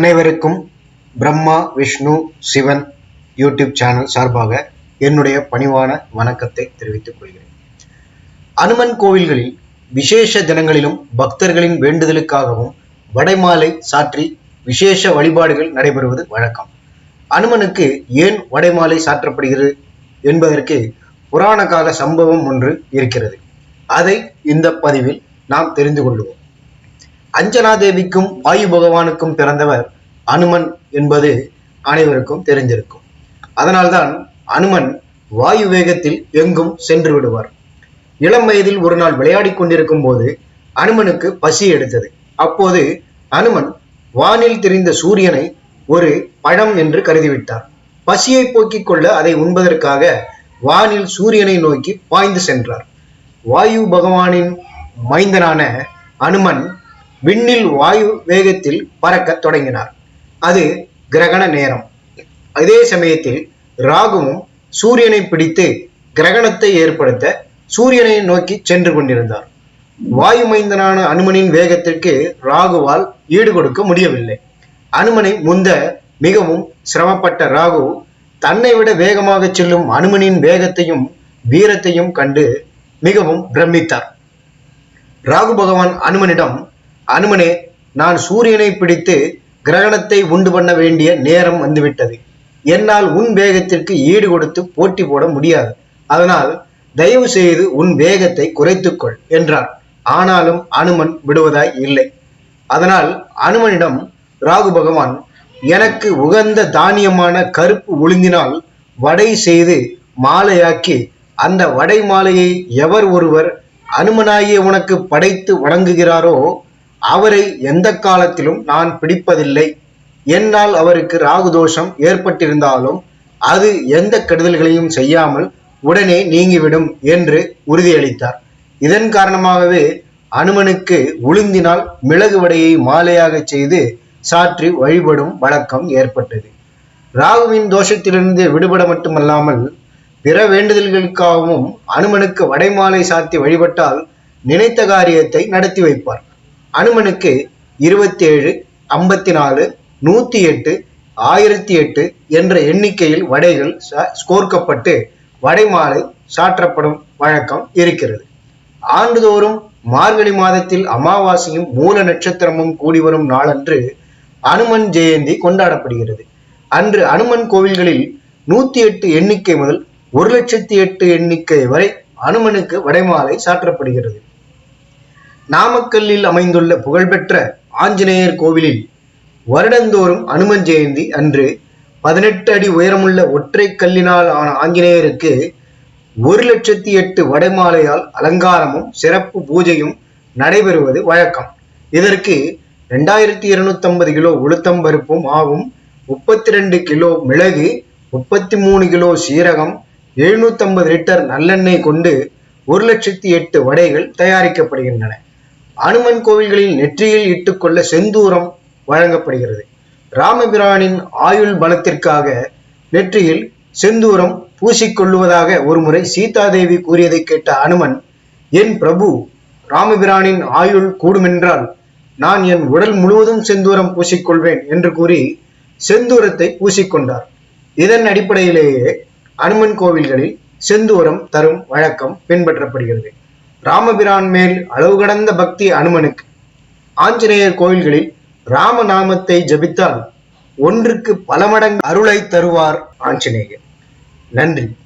அனைவருக்கும் Brahma Vishnu Sivan YouTube channel சார்பாக என்னுடைய பணிவான வணக்கத்தை தெரிவித்துக் கொள்கிறேன். அனுமன் கோவில்களில் விசேஷ தினங்களிலும் பக்தர்களின் வேண்டுதலுக்காகவும் வடைமாலை சாற்றி விசேஷ வழிபாடுகள் நடைபெறுவது வழக்கம். அனுமனுக்கு ஏன் வடைமாலை சாற்றப்படுகிறது என்பதற்கு புராண கால சம்பவம் ஒன்று இருக்கிறது. அதை இந்த பதிவில் நாம் தெரிந்து கொள்வோம். அஞ்சனா தேவிக்கும் வாயு பகவானுக்கும் பிறந்தவர் அனுமன் என்பது அனைவருக்கும் தெரிந்திருக்கும் அதனால்தான் அனுமன் வாயு வேகத்தில் எங்கும் சென்று விடுவார். இளம் வயதில் ஒரு நாள் விளையாடிக் கொண்டிருக்கும் போது அனுமனுக்கு பசி எடுத்தது. அப்போது அனுமன் வானில் தெரிந்த சூரியனை ஒரு பழம் என்று கருதிவிட்டார். பசியை போக்கிக் கொள்ள அதை உண்பதற்காக வானில் சூரியனை நோக்கி பாய்ந்து சென்றார். வாயு பகவானின் மைந்தனான அனுமன் விண்ணில் வாயு வேகத்தில் பறக்கத் தொடங்கினார். அது கிரகண நேரம். அதே சமயத்தில் ராகுவும் சூரியனை பிடித்து கிரகணத்தை ஏற்படுத்த சூரியனை நோக்கி சென்று கொண்டிருந்தார். வாயு மைந்தனான அனுமனின் வேகத்திற்கு ராகுவால் ஈடு கொடுக்க முடியவில்லை. அனுமனை முந்த மிகவும் சிரமப்பட்ட ராகு தன்னை விட வேகமாக செல்லும் அனுமனின் வேகத்தையும் வீரத்தையும் கண்டு மிகவும் பிரமித்தார். ராகு பகவான் அனுமனிடம் அனுமனே நான் சூரியனை பிடித்து கிரகணத்தை உண்டு பண்ண வேண்டிய நேரம் வந்துவிட்டது. என்னால் உன் வேகத்திற்கு ஈடு கொடுத்து போட்டி போட முடியாது. அதனால் தயவு செய்து உன் வேகத்தை குறைத்துக்கொள் என்றார் ஆனாலும் அனுமன் விடுவதாய் இல்லை. அதனால் அனுமனிடம் ராகு பகவான் எனக்கு உகந்த தானியமான கருப்பு உளுந்தினால் வடை செய்து மாலையாக்கி அந்த வடை மாலையை எவர் ஒருவர் அனுமனாகிய உனக்கு படைத்து வணங்குகிறாரோ அவரை எந்த காலத்திலும் நான் பிடிப்பதில்லை. என்னால் அவருக்கு ராகு தோஷம் ஏற்பட்டிருந்தாலும் அது எந்த கெடுதல்களையும் செய்யாமல் உடனே நீங்கிவிடும் என்று உறுதியளித்தார். இதன் காரணமாகவே அனுமனுக்கு உளுந்தினால் மிளகு வடையை மாலையாக செய்து சாற்றி வழிபடும் வழக்கம் ஏற்பட்டது. ராகுவின் தோஷத்திலிருந்து விடுபட மட்டுமல்லாமல் பிற வேண்டுதல்களுக்காகவும் அனுமனுக்கு வடைமாலை சாத்தி வழிபட்டால் நினைத்த காரியத்தை நடத்தி வைப்பார். அனுமனுக்கு இருபத்தி ஏழு ஐம்பத்தி நாலு நூற்றி எட்டு ஆயிரத்தி எட்டு என்ற எண்ணிக்கையில் வடைகள் ஸ்கோர்க்கப்பட்டு வடைமாலை சாற்றப்படும் வழக்கம் இருக்கிறது. ஆண்டுதோறும் மார்கழி மாதத்தில் அமாவாசையும் மூல நட்சத்திரமும் கூடி வரும் நாளன்று அனுமன் ஜெயந்தி கொண்டாடப்படுகிறது. அன்று அனுமன் கோவில்களில் நூத்தி எட்டு எண்ணிக்கை முதல் ஒரு லட்சத்தி எட்டு எண்ணிக்கை வரை அனுமனுக்கு வடைமாலை சாற்றப்படுகிறது. நாமக்கல்லில் அமைந்துள்ள புகழ்பெற்ற ஆஞ்சநேயர் கோவிலில் வருடந்தோறும் அனுமன் ஜெயந்தி அன்று பதினெட்டு அடி உயரமுள்ள ஒற்றை கல்லினால் ஆன ஆஞ்சநேயருக்கு ஒரு லட்சத்தி எட்டு வடைமாலையால் அலங்காரமும் சிறப்பு பூஜையும் நடைபெறுவது வழக்கம். இதற்கு ரெண்டாயிரத்தி இருநூத்தி கிலோ உளுத்தம் பருப்பும் ஆகும் முப்பத்தி ரெண்டு கிலோ மிளகு முப்பத்தி மூணு கிலோ சீரகம் எழுநூத்தம்பது லிட்டர் நல்லெண்ணெய் கொண்டு ஒரு லட்சத்தி எட்டு வடைகள் தயாரிக்கப்படுகின்றன. அனுமன் கோவில்களில் நெற்றியில் இட்டுக்கொள்ள செந்தூரம் வழங்கப்படுகிறது. ராமபிரானின் ஆயுள் பலத்திற்காக நெற்றியில் செந்தூரம் பூசிக்கொள்ளுவதாக ஒருமுறை சீதாதேவி கூறியதை கேட்ட அனுமன் என் பிரபு ராமபிரானின் ஆயுள் கூடுமென்றால் நான் என் உடல் முழுவதும் செந்தூரம் பூசிக்கொள்வேன் என்று கூறி செந்தூரத்தை பூசிக்கொண்டார். இதன் அடிப்படையிலேயே அனுமன் கோவில்களில் செந்தூரம் தரும் வழக்கம் பின்பற்றப்படுகிறது. ராமபிரான் மேல் அளவு கடந்த பக்தி அனுமனுக்கு. ஆஞ்சநேயர் கோயில்களில் ராமநாமத்தை ஜபித்தால் ஒன்றுக்கு பல மடங்கு அருளை தருவார் ஆஞ்சநேயர். நன்றி.